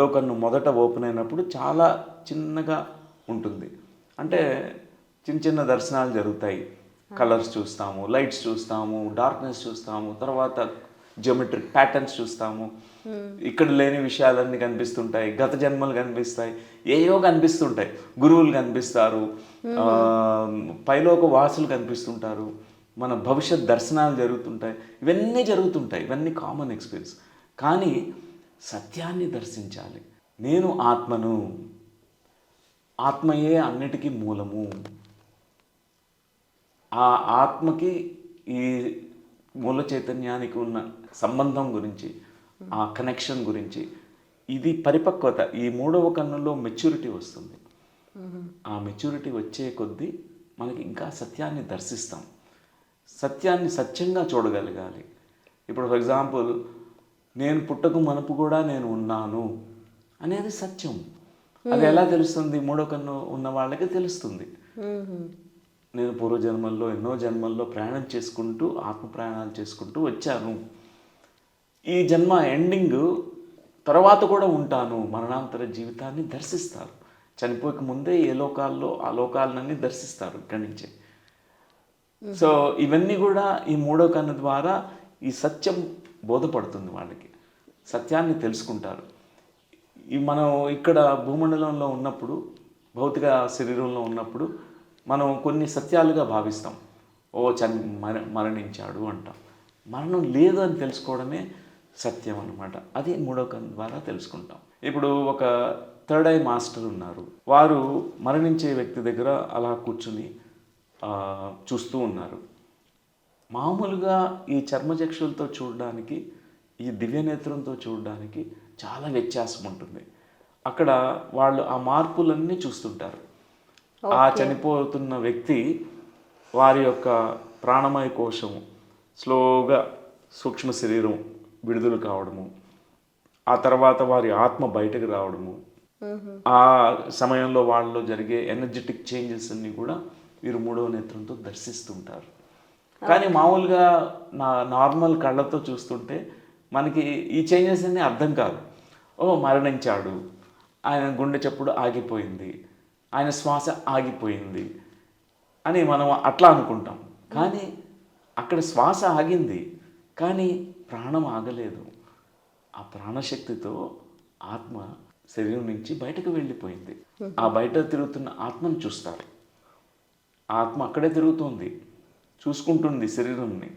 మూడో కన్ను మొదట ఓపెన్ అయినప్పుడు చాలా చిన్నగా ఉంటుంది. అంటే చిన్న చిన్న దర్శనాలు జరుగుతాయి. కలర్స్ చూస్తాము లైట్స్ చూస్తాము డార్క్నెస్ చూస్తాము తర్వాత జియోమెట్రిక్ ప్యాటర్న్స్ చూస్తాము. ఇక్కడ లేని విషయాలన్నీ కనిపిస్తుంటాయి. గత జన్మలు కనిపిస్తాయి. ఏయో కనిపిస్తుంటాయి గురువులు కనిపిస్తారు. ఆ, పైలోక వాసులు కనిపిస్తుంటారు. మన భవిష్యత్ దర్శనాలు జరుగుతుంటాయి. ఇవన్నీ జరుగుతుంటాయి. ఇవన్నీ కామన్ ఎక్స్పీరియన్స్ కానీ సత్యాన్ని దర్శించాలి. నేను ఆత్మను ఆత్మయే అన్నిటికీ మూలము. ఆ ఆత్మకి ఈ మూల చైతన్యానికి ఉన్న సంబంధం గురించి ఆ కనెక్షన్ గురించి ఇది పరిపక్వత. ఈ మూడవ కన్నులో మెచ్యూరిటీ వస్తుంది. ఆ మెచ్యూరిటీ వచ్చే కొద్దీ మనకి ఇంకా సత్యాన్ని దర్శిస్తాం. సత్యాన్ని సత్యంగా చూడగలగాలి. ఇప్పుడు ఫర్ ఎగ్జాంపుల్ నేను పుట్టకు మనపు కూడా నేను ఉన్నాను అనేది సత్యం. అది ఎలా తెలుస్తుంది? మూడో కన్ను ఉన్న వాళ్ళకి తెలుస్తుంది. నేను పూర్వజన్మల్లో ఎన్నో జన్మల్లో ప్రయాణం చేసుకుంటూ ఆత్మ ప్రయాణాలు చేసుకుంటూ వచ్చాను. ఈ జన్మ ఎండింగ్ తర్వాత కూడా ఉంటాను. మరణాంతర జీవితాన్ని దర్శిస్తారు. చనిపోక ముందే ఏ లోకాల్లో ఆ లోకాలన్నీ దర్శిస్తారు ఇక్కడి నుంచే. సో ఇవన్నీ కూడా ఈ మూడో కన్ను ద్వారా ఈ సత్యం బోధపడుతుంది వాళ్ళకి. సత్యాన్ని తెలుసుకుంటారు. మనం ఇక్కడ భూమండలంలో ఉన్నప్పుడు భౌతిక శరీరంలో ఉన్నప్పుడు మనం కొన్ని సత్యాలుగా భావిస్తాం. ఓ చని మర మరణించాడు అంటాం. మరణం లేదు అని తెలుసుకోవడమే సత్యం అనమాట అది మూడో కన్ను ద్వారా తెలుసుకుంటాం. ఇప్పుడు ఒక థర్డ్ ఐ మాస్టర్ ఉన్నారు. వారు మరణించే వ్యక్తి దగ్గర అలా కూర్చుని చూస్తూ ఉన్నారు. మామూలుగా ఈ చర్మచక్షులతో చూడడానికి ఈ దివ్య నేత్రంతో చూడడానికి చాలా వ్యత్యాసం ఉంటుంది. అక్కడ వాళ్ళు ఆ మార్పులన్నీ చూస్తుంటారు. ఆ చనిపోతున్న వ్యక్తి వారి యొక్క ప్రాణమయ కోశము స్లోగా సూక్ష్మ శరీరం విడుదల కావడము ఆ తర్వాత వారి ఆత్మ బయటకు రావడము ఆ సమయంలో వాళ్ళలో జరిగే ఎనర్జెటిక్ చేంజెస్ అన్ని కూడా వీరు మూడవ నేత్రంతో దర్శిస్తుంటారు. కానీ మామూలుగా నా నార్మల్ కళ్ళతో చూస్తుంటే మనకి ఈ చేంజెస్ అన్నీ అర్థం కాదు. ఓ మరణించాడు. ఆయన గుండె చప్పుడు ఆగిపోయింది. ఆయన శ్వాస ఆగిపోయింది అని మనం అట్లా అనుకుంటాం. కానీ అక్కడ శ్వాస ఆగింది. కానీ ప్రాణం ఆగలేదు. ఆ ప్రాణశక్తితో ఆత్మ శరీరం నుంచి బయటకు వెళ్ళిపోయింది. ఆ బయట తిరుగుతున్న ఆత్మను చూస్తారు. ఆత్మ అక్కడే తిరుగుతుంది. చూసుకుంటుంది శరీరంని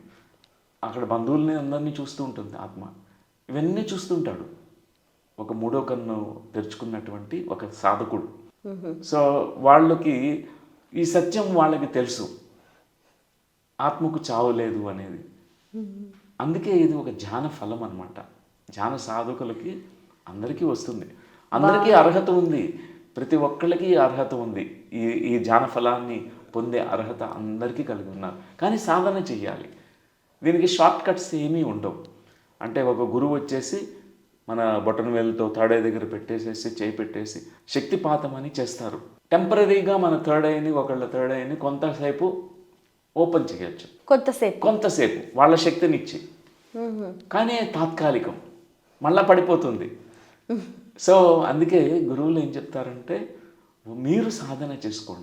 అక్కడ బంధువుల్ని అందరినీ చూస్తూ ఉంటుంది ఆత్మ. ఇవన్నీ చూస్తుంటాడు. ఒక మూడో కన్ను తెరుచుకున్నటువంటి ఒక సాధకుడు. సో వాళ్ళకి ఈ సత్యం వాళ్ళకి తెలుసు. ఆత్మకు చావు లేదు అనేది. అందుకే ఇది ఒక ధ్యాన ఫలం అనమాట ధ్యాన సాధకులకి అందరికీ వస్తుంది. అందరికీ అర్హత ఉంది. ప్రతి ఒక్కళ్ళకి అర్హత ఉంది. ఈ ఈ ధ్యాన ఫలాన్ని పొందే అర్హత అందరికీ కలిగి ఉన్నారు. కానీ సాధన చెయ్యాలి. దీనికి షార్ట్ కట్స్ ఏమీ ఉండవు. అంటే ఒక గురువు వచ్చేసి మన బొటన వేలుతో థర్డ్ ఐ దగ్గర పెట్టేసేసి చేయి పెట్టేసి శక్తిపాతం అని చేస్తారు. టెంపరీగా మన థర్డ్ ఐని ఒకళ్ళ థర్డ్ ఐని కొంతసేపు ఓపెన్ చేయొచ్చు కొంతసేపు. కొంతసేపు. వాళ్ళ శక్తినిచ్చి. కానీ తాత్కాలికం. మళ్ళా పడిపోతుంది. సో అందుకే గురువులు ఏం చెప్తారంటే మీరు సాధన చేసుకోండి.